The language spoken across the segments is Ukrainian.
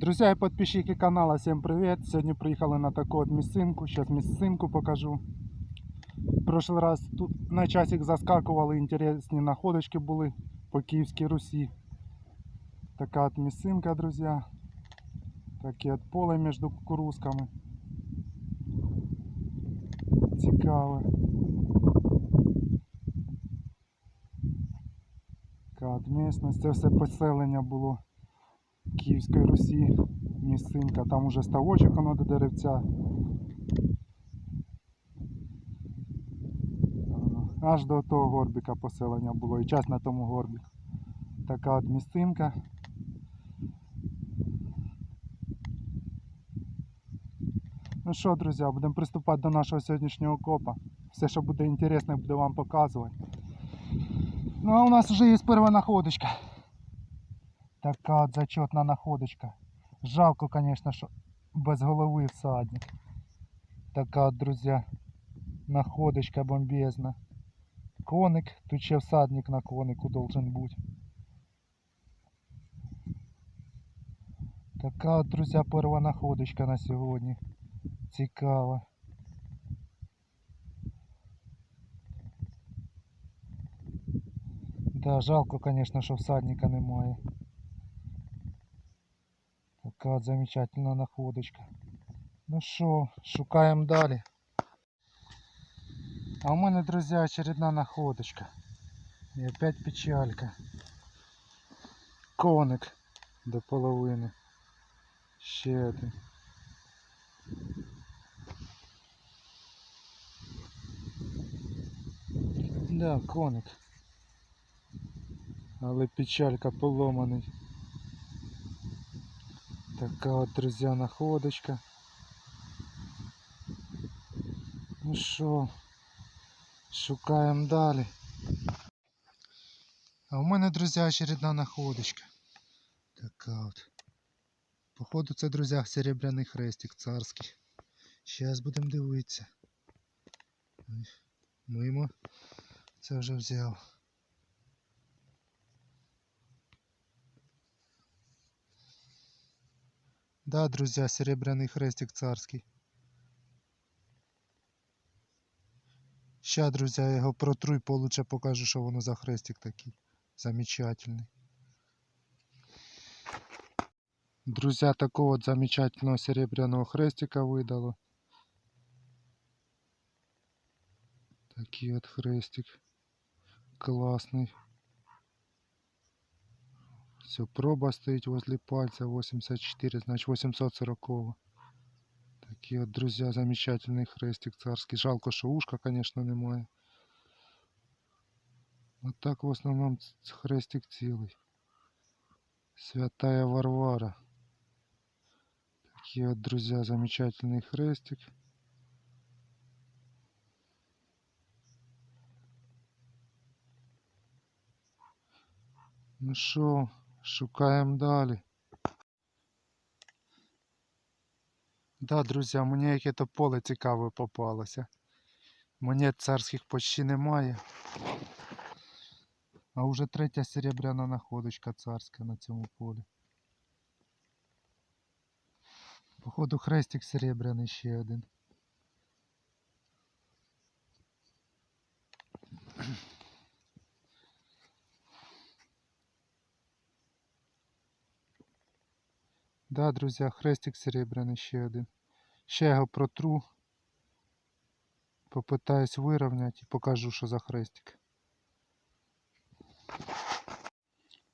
Друзья и подписчики канала, всем привет! Сегодня приехали на такую вот місцинку. Сейчас місцинку покажу. В прошлый раз тут на часик заскакували, інтересні находочки були по Київській Русі. Така от місцинка, друзья. Таке от поле між кукурузками. Цікаве. Така от місцевість. Це все поселення було Київської Русі. Місцинка. Там уже ставочок воно до деревця. Аж до того горбика поселення було і час на тому горбі. Така от місцинка. Ну що, друзі, будемо приступати до нашого сьогоднішнього копа. Все, що буде інтересне, буду вам показувати. Ну а у нас вже є перша находочка. Така от зачетна находочка. Жалко, конечно, що без голови всадник. Така от, друзі, находочка бомбезна. Коник, тут ще всадник на конику должен бути. Така от, друзі, перша находочка на сьогодні. Цікава. Да, жалко, конечно, що всадника немає. Така от замечательна находочка. Ну що, шукаємо далі. А у мене, друзі, очередна находочка. І опять печалька. Коник до половини. Ще один. Да, коник. Але печалька поломаний. Така от, друзі, находочка. Ну що, шукаємо далі. А у мене, друзі, очередна находочка. Така от. Походу це, друзі, серебряний хрестик царський. Зараз будемо дивитися. Мимо. Це вже взяв. Да, друзья, серебряный хрестик царский. Ща, друзья, я його протру і получше покажу, що воно за хрестик такий. Замечательний. Друзья, такого вот замечательного серебряного хрестика выдало. Такий вот хрестик. Классный. Все, проба стоит возле пальца 84, значит 840. Такие вот, друзья, замечательный хрестик царский. Жалко, что ушка, конечно, немає. А так в основном хрестик цілий. Святая Варвара. Такие вот, друзья, замечательный хрестик. Ну що, шукаємо далі. Да, друзі, мені яке-то поле цікаве попалося. Монет царських почти немає. А вже третя серебряна находочка царська на цьому полі. Походу хрестик серебряний ще один. Да, друзі, хрестик серебряний ще один. Ще його протру. Попитаюсь вирівняти і покажу, що за хрестик.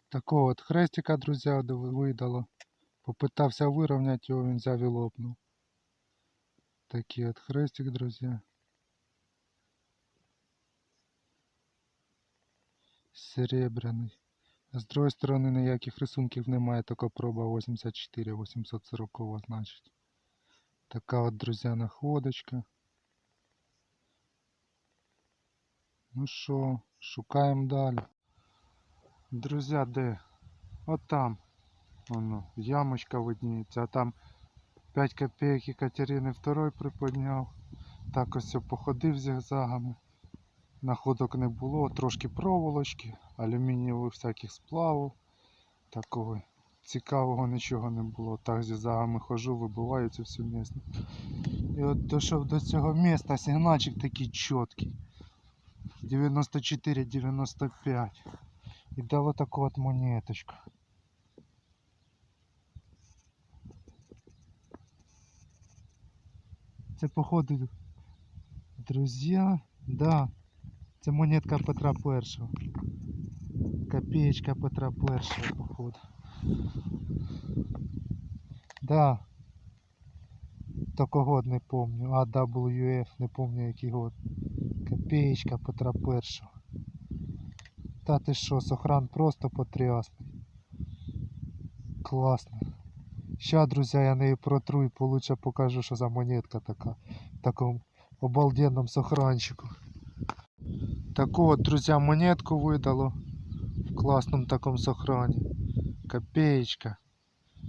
Такого от хрестика, друзі, видало. Попитався вирівняти його, він взяв і лопнув. Такий от хрестик, друзі. Серебряний. З другої сторони ніяких рисунків немає, тільки проба 84 840 значить. Така от, друзі, находочка. Ну що, шукаємо далі. Друзі, де? От там. Воно, ямочка видніється, а там 5 копійок Екатерини II приподняв. Так ось походив зігзагами. Находок не було, трошки проволочки, алюмінієвих всяких сплавів. Такої цікавого нічого не було. Так зі загами хожу, вибиваю цю всю місце. І от дійшов до цього міста, сигнальчик такий чіткий. 94-95. І дало таку от монеточку. Це походу, друзі, да, це монетка Петра Першого. Копеечка Петра Першого, походу. Да. Только год не помню. AWF, не помню який год. Копеечка Петра Першого. Та ти що, сохран просто потрясний. Класно. Ща, друзі, я неї протру і получше покажу, що за монетка така. В такому обалденному сохранчику. Таку от, друзі, монетку видало в класному такому сохрані. Копеечка.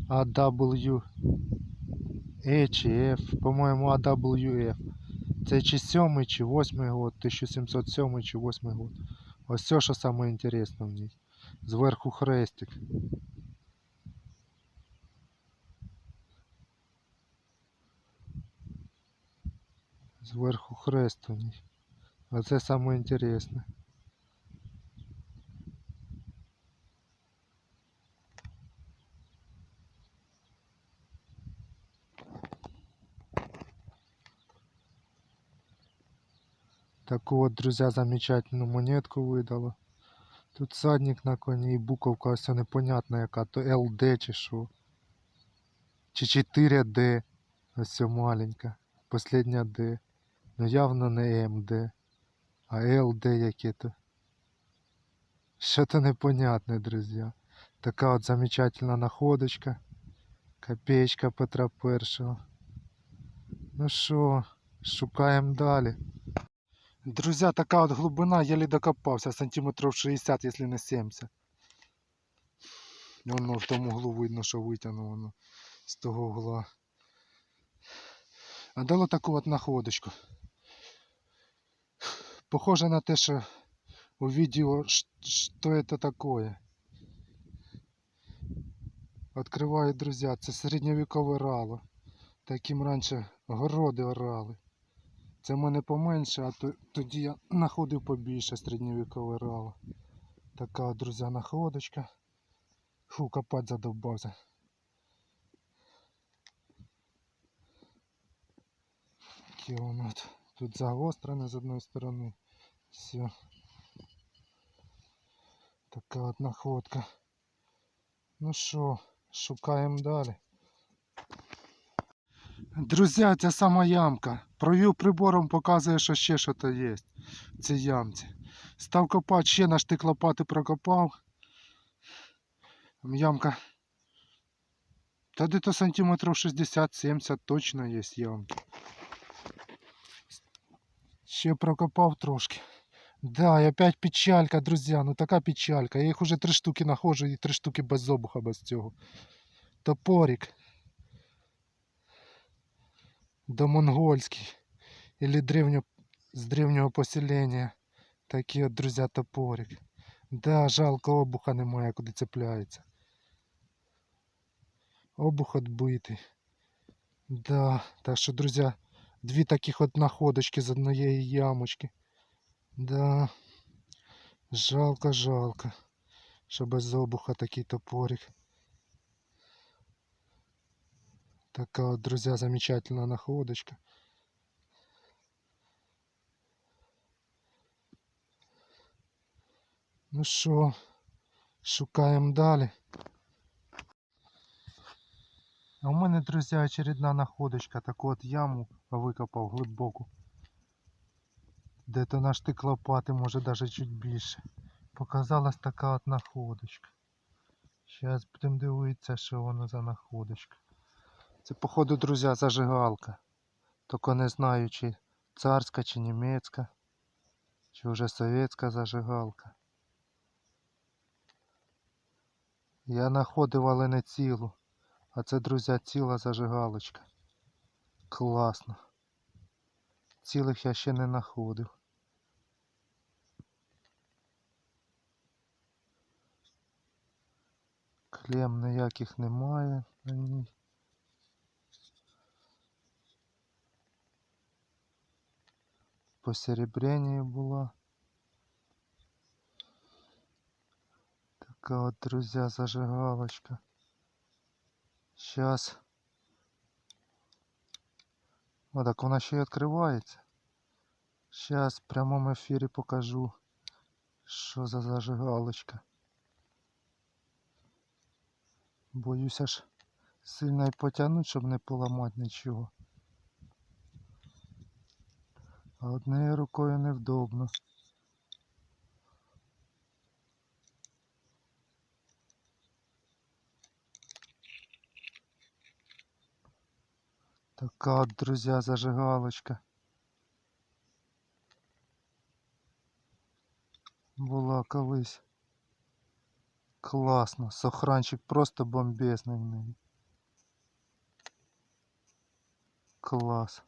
AW E чи F, по-моєму AWF. Це чи 7 чи 8 год, 1707 чи 8 год. Ось все, що саме інтересне в ній. Зверху хрестик. Зверху хрест у ній. А це саме інтересне. Таку от, друзья, замечательную монетку видало. Тут садник на коні і буковка ось непонятна яка, то LD чи що. Чи 4D. Ось все маленька. Последня D. Ну явно не MD. А LD яке то. Що-то непонятне, друзья. Така от замечательна находочка. Копеечка Петра Першого. Ну що, шукаємо далі. Друзья, така от глибина, еле докопався, сантиметрів 60, якщо не 70. Воно в тому углу видно, що витягнуло воно з того угла. А дало таку от находочку. Похоже на те, що у відео що это такое. Откриваю, друзі, це середньовікове рало. Таким раніше городи орали. Це в мене поменше, а тоді я знаходив побільше середньовікове рало. Така, друзі, находочка. Фу, копать задовбався. Таке. Тут загострене з одної сторони. Все. Така от находка. Ну що, шукаємо далі. Друзі, ця сама ямка. Провів прибором, показує, що ще щось є в цій ямці. Став копати, ще на штик лопати прокопав. Ямка. Та де-то сантиметрів 60-70 точно є ямки. Ще прокопав трошки. Да, і опять печалька, друзі, ну така печалька. Я їх уже три штуки нахожу і три штуки без обуха, без цього. Топорик. домонгольский или древнего, с древнего поселения. Такий от, друзі, топорик. Да, жалко обуха немає, куди цепляється. Обух отбитий. Да, так що, друзі, дві таких от находочки з однієї ямочки. Да. Жалко, жалко. Що без обуха такий топорик. Така от, друзі, замечательна находочка. Ну що, шукаємо далі. А у мене, друзі, очередна находочка. Таку от яму викопав глибоку. Де-то на штик лопати, може навіть чуть більше. Показалась така от находочка. Зараз будемо дивитися, що воно за находочка. Це, походу, друзі, зажигалка. Тільки не знаю, чи царська, чи німецька, чи вже совєтська зажигалка. Я знаходив, але не цілу. А це, друзі, ціла зажигалочка. Класно. Цілих я ще не знаходив. Клем ніяких немає на ній. Посеребряння була. Така от, друзья, зажигалочка. Сейчас. О, так вона ще й відкривається. Сейчас в прямому ефірі покажу, що за зажигалочка. Боюсь аж сильно й потягнуть, щоб не поламати нічого. А однією рукою невдобно. Така от, друзья, зажигалочка. Була колись. Класно. Сохранчик просто бомбезний в неї. Клас.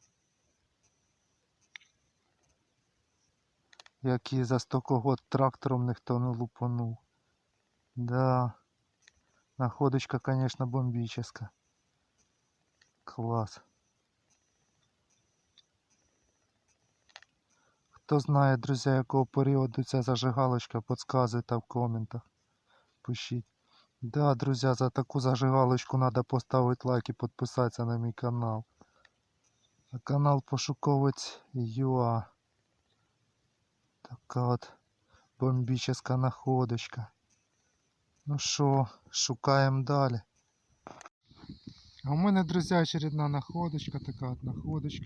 Який за 100 год трактором ніхто не лупанув. Да. Находочка, конечно, бомбическая. Клас. Хто знає, друзі, якого періоду ця зажигалочка, подсказуйте в коментах. Пишіть. Да, друзі, за таку зажигалочку треба поставити лайк і підписатися на мій канал. А канал Пошуковець ЮА. Така от бомбічна находочка. Ну що, шукаємо далі. А у мене, друзі, очередна находочка, така от находочка.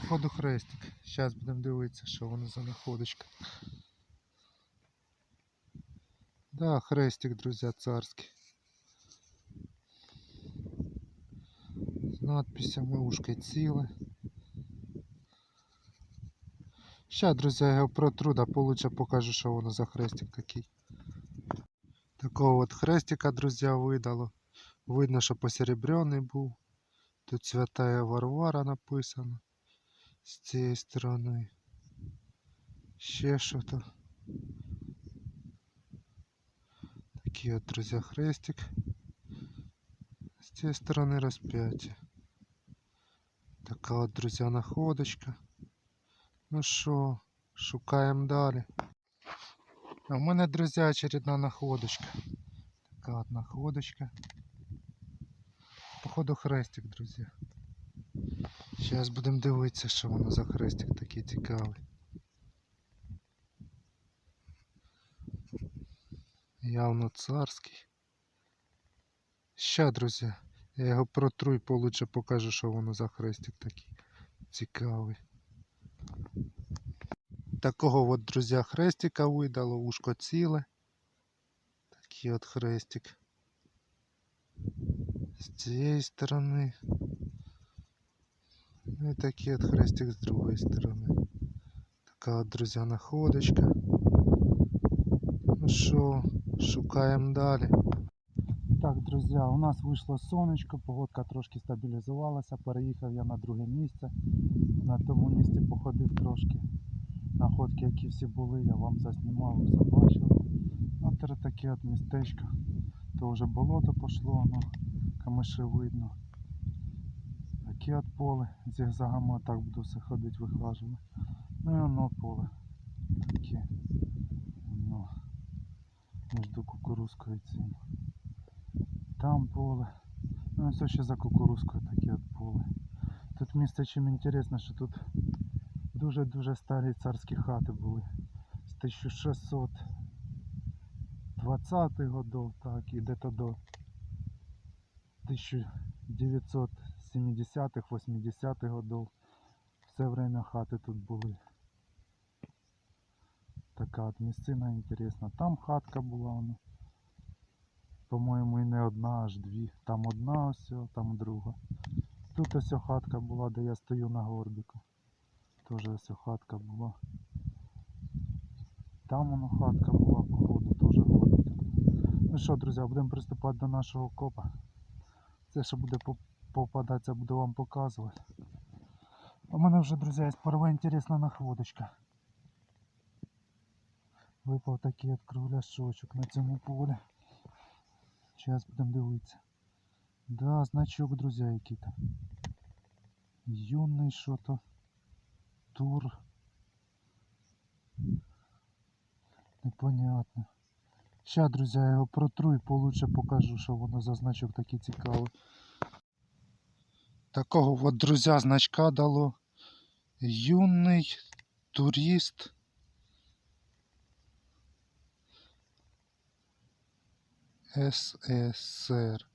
Походу хрестик. Зараз будемо дивитися, що воно за находочка. Да, хрестик, друзі, царський. З надписями ушко ціле. Ща, друзі, я його протру, да получше покажу, що воно за хрестик такий. Такого от хрестика, друзі, видало. Видно, що посеребряний був. Тут Святая Варвара написано. З цієї сторони. Ще що-то. Такий от, друзі, хрестик. З цієї сторони розп'яття. Така от, друзі, находочка. Ну що, шукаємо далі. А в мене, друзі, очередна находочка. Така от находочка. Походу хрестик, друзі. Зараз будемо дивитися, що воно за хрестик такий цікавий. Явно царський. Ща, друзі, я його протру і получше покажу, що воно за хрестик такий цікавий. Такого от, друзі, хрестика видало, ушко ціле. Такий от хрестик. З цієї сторони. Ну і такий от хрестик з другої сторони. Така от, друзі, находочка. Ну що, шукаємо далі. Так, друзі, у нас вийшло сонечко, погодка трошки стабілізувалася. Переїхав я на друге місце. На тому місці походив трошки. Находки, які всі були, я вам заснімав, все бачив. Ну, таке от містечко. То вже болото пішло, ну, камиші видно. Таке от поле, зігзагами отак буду все ходити, вихлажувати. Ну і воно поле. Таке. Між кукурузкою і цим. Там поле. Ну і все ще за кукурузкою таке от поле. Тут місце чим інтересно, що тут дуже-дуже старі царські хати були. З 1620 годов, так, і де-то до 1970-х, 80-х годов. Все время хати тут були. Така от місцина інтересна. Там хатка була вона. По-моєму і не одна, аж дві. Там одна ось, там друга. Тут ось хатка була, де я стою на горбіку. Теж ось хатка була. Там воно хатка була, походу, теж горбик. Ну що, друзі, будемо приступати до нашого копа. Це що буде поп- попадатися, буду вам показувати. У мене вже, друзі, є перша інтересна находочка. Випав такий от кругляшочок на цьому полі. Зараз будемо дивитися. Да, значок, друзі, який там. Юний що-то. Тур. Непонятно. Ща, друзі, я його протру і получше покажу, що воно за значок такий цікавий. Такого от, друзі, значка дало. Юний турист. СССР.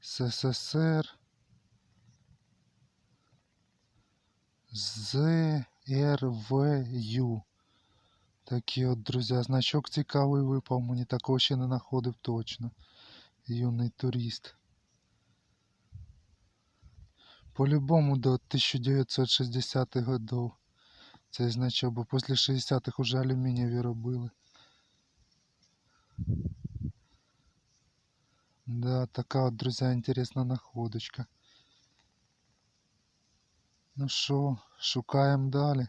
СССР. ЗРВЮ. Такий от, друзі, значок цікавий випав. Мені такого ще не знаходив точно. Юний турист. По-любому до 1960-х годов. Цей значок, бо після 60-х уже алюмінієві робили. Да, такая вот, друзья, интересная находочка. Ну що, шукаємо далі.